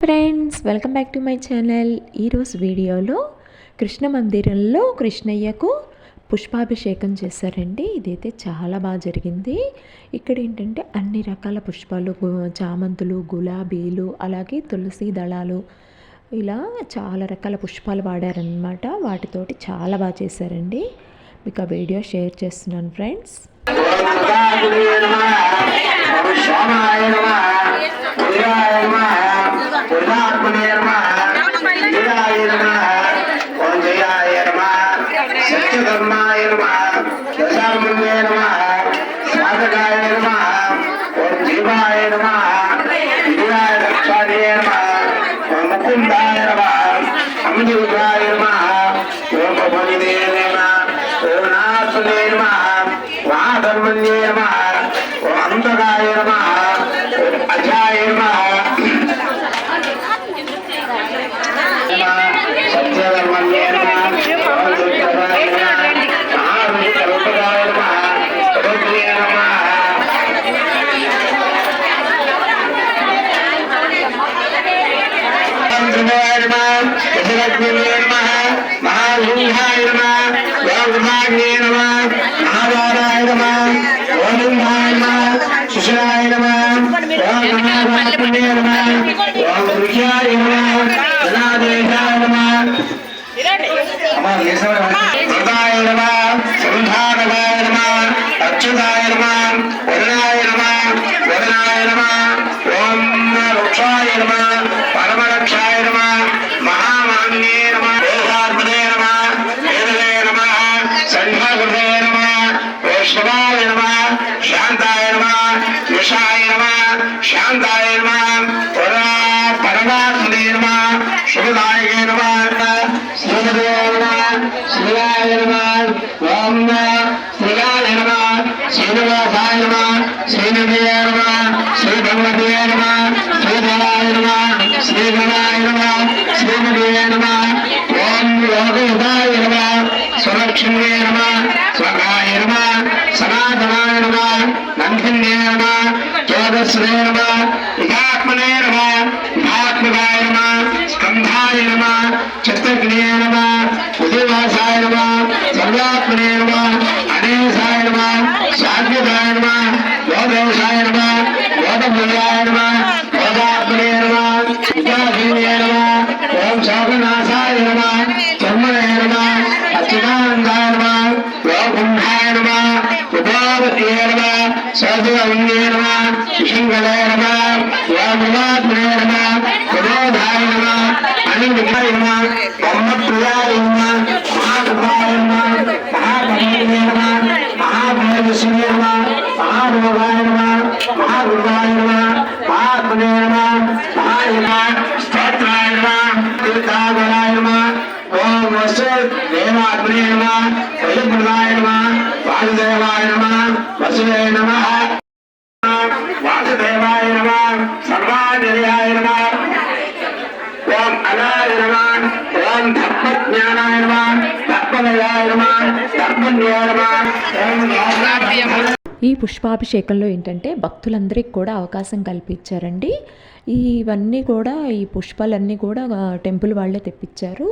Friends welcome back to my channel ఈరోజు వీడియోలో కృష్ణ మందిరంలో కృష్ణయ్యకు పుష్పాభిషేకం చేశారండి. ఇదైతే చాలా బాగా జరిగింది. ఇక్కడ ఏంటంటే అన్ని రకాల పుష్పాలు చామంతులు గులాబీలు అలాగే తులసి దళాలు ఇలా చాలా రకాల పుష్పాలు వాడారనమాట వాటితోటి చాలా బాగా చేశారండి. మీకు ఆ వీడియో షేర్ చేస్తున్నాను ఫ్రెండ్స్ ఓం సోమాయ నమ ఉదయాయ నమ ఉదాత్మనే నమ జయాయ నమ ఓం జయాయ నమ సత్యధర్మాయ నమ దశామన్యే నమ సాధకాయ నమ ఓం జీవాయ నమ విజయాయ రక్షాయ నమ ఓం ముకుందాయ నమ అమృతాయ నమ ఓం భవనిదే నమ ఓం నాథునే నమ వాధర్మన్యే నమ ఓం అంతరాయ నమ అజాయ నమ సత్యధర్మన్యే నమ ఓం నమ నమ నమ మహాసింహాయ నమ గౌరవాగ్నే నమ మహావారాయ నమ ఓలింగాయ నమ శిశురాయ నమ. ఓం మహావాత్మనే నమ ఓం రుచాయ నమ జనాదేశాయ నమ మృతాయ నమ సంధానవాయ నమ అచ్యుతాయ నమ వరుణాయ నమ వదనాయ నమ ఓం వృక్షాయ నమ పరమరక్షాయ నమ మహామాన్యే నమ దేహాత్మనే నమ వేదలే నమ సంఘకృతే నమ వైష్ణవాయ నమ విషాయ నమ శాంతాయ నమ వరా పరమాత్మనే నమ శుభదాయకే నమ శ్రీమదే నమ శ్రీయాయ నమ ఓం శ్రీయాయ నమ శ్రీనివాసాయ నమ శ్రీనదే నమ శ్రీభగవతే నమ శ్రీధరాయ నమ శ్రీధరాయ నమ శ్రీమదే నమ. ఓం యోగయుతాయ నమ సురక్షణే నమ స్వగాయ నమ సనాతనాయ నమ నందిన్యే నమ జ్యోతిశ్రే నమ విధాత్మనే నమ విధాత్మకాయ నమ స్కంధాయ నమ చిత్తగ్నే నమ ఉదయవాసాయ నమ సర్వాత్మనే నమ అనేశాయ నమ శాంతిదాయ నమ యోగేశాయ నమ యోగమూలాయ నమ యోగాత్మనే నమ విద్యాధీనే నమ ఓం శోకనాశాయ నమ చర్మణే నమ అచ్యుతానందాయ నమ యోగుండాయ నమ ఉపావతే నమ సోదరవన్యే నమ విశృంగలే నమ యోగులాత్మనే నమ ప్రబోధాయ నమ అనివికాయ నమ బ్రహ్మప్రియాయ నమ మహాకృపాయ నమ మహాకృపాయ నమ మహాభైరవశ్రీ నమ మహాభోగాయ నమ మహాగురువాయ నమ మహాత్మనే నమ మహాయ నమ స్తోత్రాయ నమ తీర్థాగరాయ నమ ఓం వసు దేవాత్మనే నమ వసుప్రదాయ నమ వాసుదేవాయ నమ వసుదే నమ వాసుదేవాయ నమ సర్వాజయాయ నమ ఓం అనాయ నమ ఓం ధర్మజ్ఞానాయ నమ ధర్మదయాయ నమ ధర్మన్యాయ నమ ఓం యోగాభ్యం ఈ పుష్పాభిషేకంలో ఏంటంటే భక్తులందరికీ కూడా అవకాశం కల్పించారండి. ఇవన్నీ కూడా ఈ పుష్పాలన్నీ కూడా టెంపుల్ వాళ్ళే తెప్పించారు.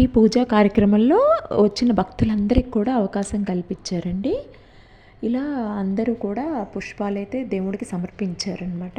ఈ పూజా కార్యక్రమంలో వచ్చిన భక్తులందరికీ కూడా అవకాశం కల్పించారండి. ఇలా అందరూ కూడా పుష్పాలైతే దేవుడికి సమర్పించారనమాట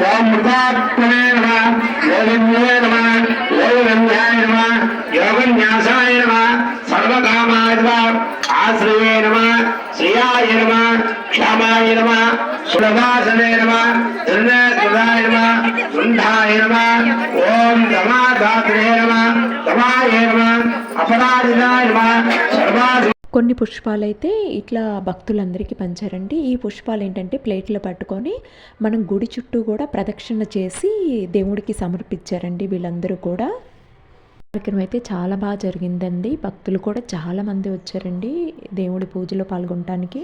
ఓం చారు విద్యాయ నమ శాస్త్రవాదాయ నమ సత్యజ్ఞాయ నమ శాస్త్రవాహాయ నమ సప్తవాహన్యే నమ అనాథమాయ నమ ఓం నమ ఓం నమ నమ నమ నమ నమ నమ. కొన్ని పుష్పాలైతే ఇట్లా భక్తులందరికీ పంచారండి. ఈ పుష్పాలు ఏంటంటే ప్లేట్లో పట్టుకొని మనం గుడి చుట్టూ కూడా ప్రదక్షిణ చేసి దేవుడికి సమర్పించారండి వీళ్ళందరూ కూడా. కార్యక్రమం అయితే చాలా బాగా జరిగిందండి. భక్తులు కూడా చాలామంది వచ్చారండి దేవుడి పూజలో పాల్గొనటానికి.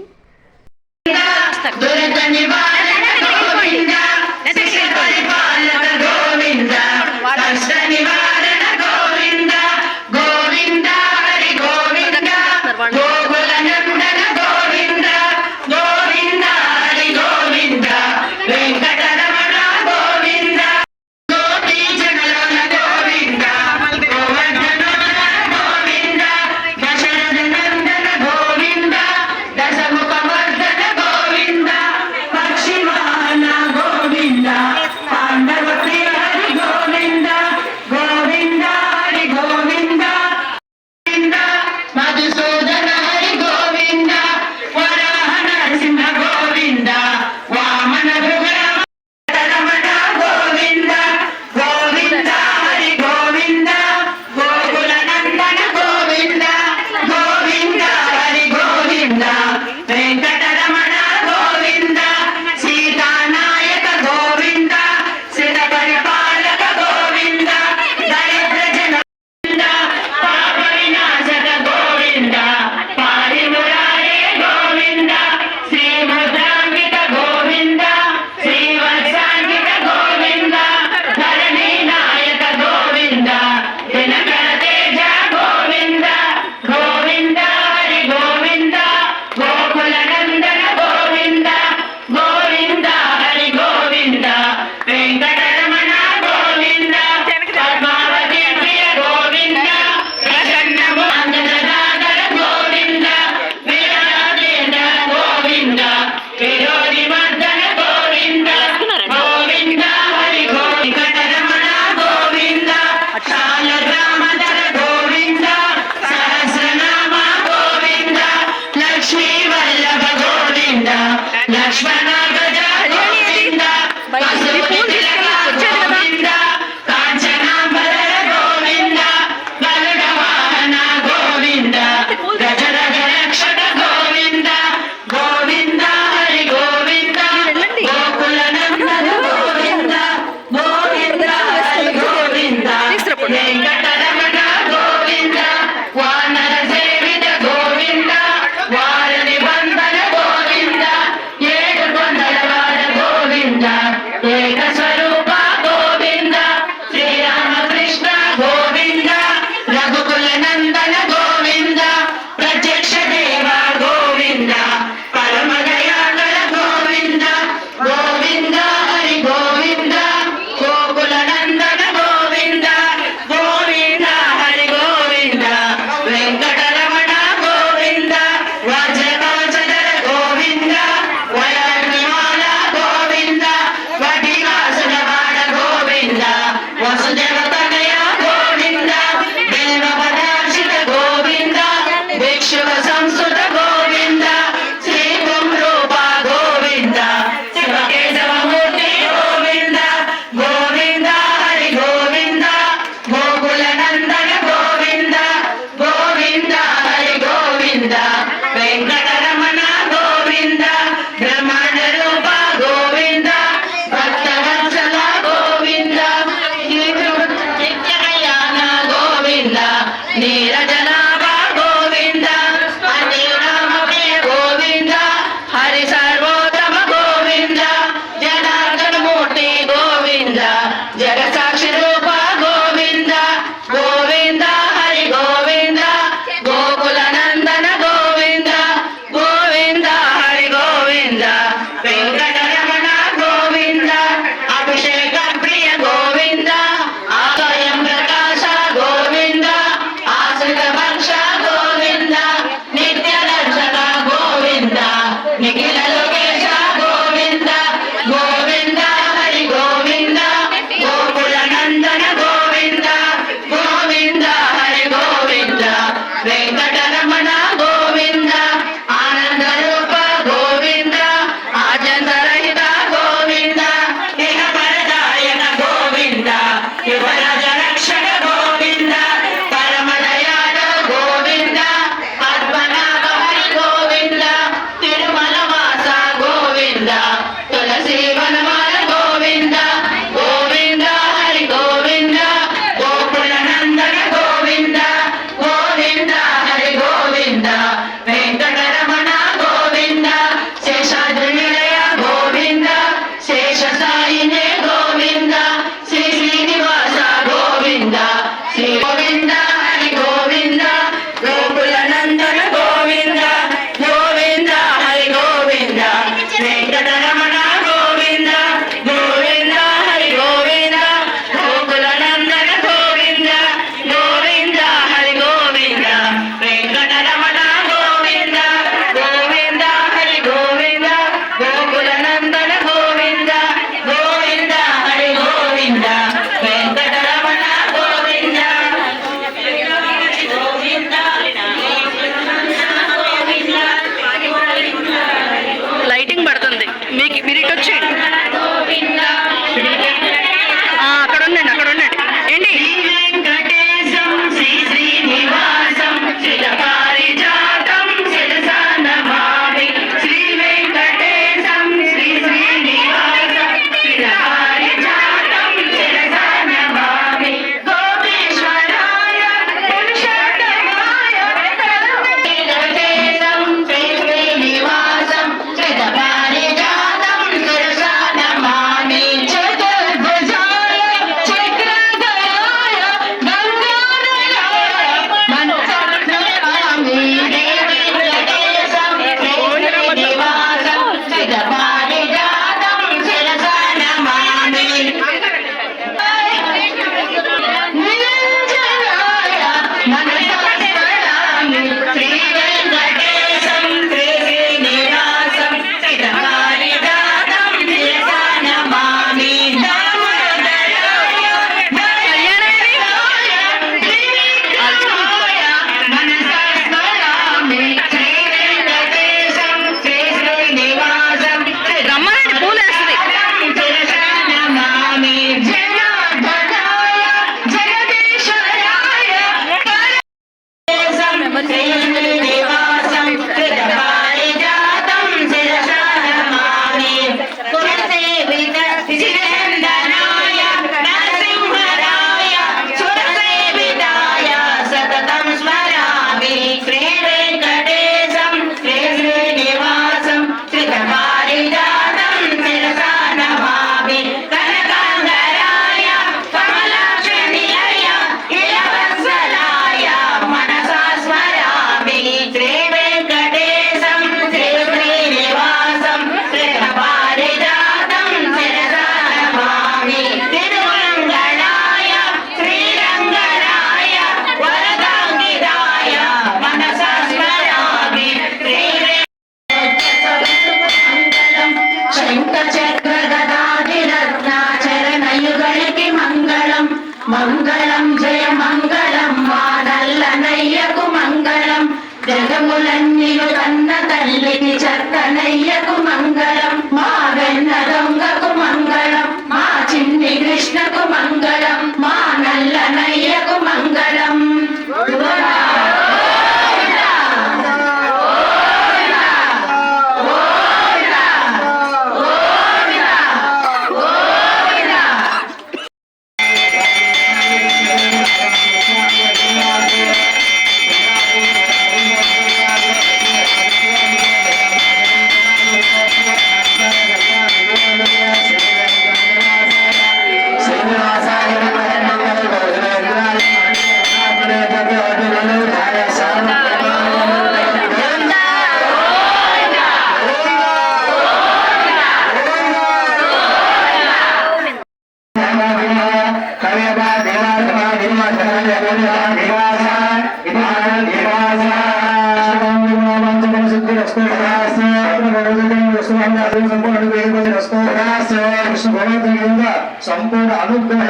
ಅನುಗ್ರಹ ಸಂಪೂರ್ಣ ಅನುಗ್ರಹ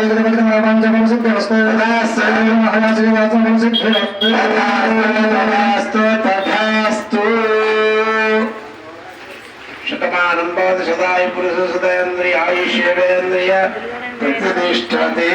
ಶತಮಾನಂ ಭವತಿ ಸದಾಯಿ ಪುರುಷ ಸದಯಂದ್ರಿಯ ಆಯುಷ್ಯವೇಂದ್ರಿಯ ಪ್ರತಿಷ್ಠತೆ